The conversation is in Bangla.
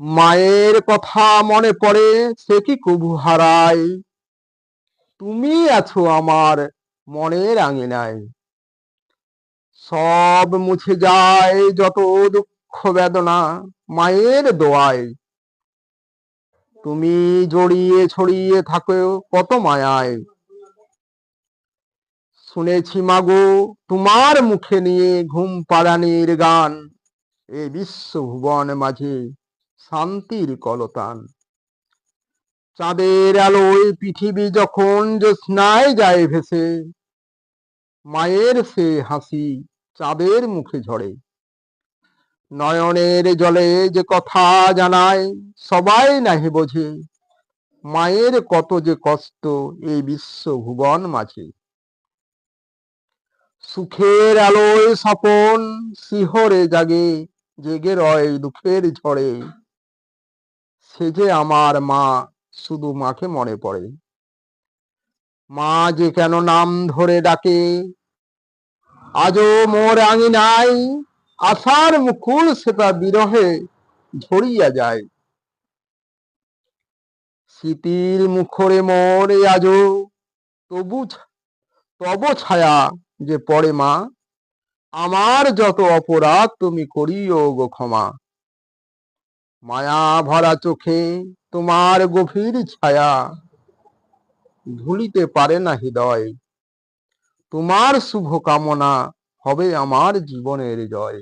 মায়ের কথা মনে পড়ে, সে কি কবু হারায়? তুমি আছো আমার মনের আঙিনায়। সব মুছে যায় যত দুঃখ বেদনা মায়ের দোয়ায়। তুমি জড়িয়ে ছড়িয়ে থাকো কত মায়ায়। শুনেছি মাগো, তোমার মুখে নিয়ে ঘুম পাড়ানির গান। এ বিশ্ব ভুবন মাঝে শান্তির কলতান। চাঁদের আলোয় পৃথিবী যখন জ্যোৎস্নায় যায় ভেসে, মায়ের সে হাসি চাঁদের মুখে ঝরে। নয়নের জলে যে কথা জানায়, সবাই নাহি বোঝে, মায়ের কত যে কষ্ট এই বিশ্ব ভুবন মাঝে। সুখের আলোয় স্বপন, শিহরে জাগে, জেগে রয় দুঃখের ঝড়ে। সে যে আমার মা শুধু মাকে মনে পড়ে। মা যে কেন নাম ধরে ডাকে? আজও মোর আঙিনায় আশার মুকুল সেটা বিরহে ঝরিয়া যায়। স্মৃতির মুখরে মোর আজও তবু তব ছায়া যে পড়ে মা। আমার যত অপরাধ তুমি করিও গো ক্ষমা। মায়া ভরা চোখে তোমার গভীর ছায়া ধুলিতে পারে না হৃদয়। তোমার শুভ কামনা হবে আমার জীবনের জয়।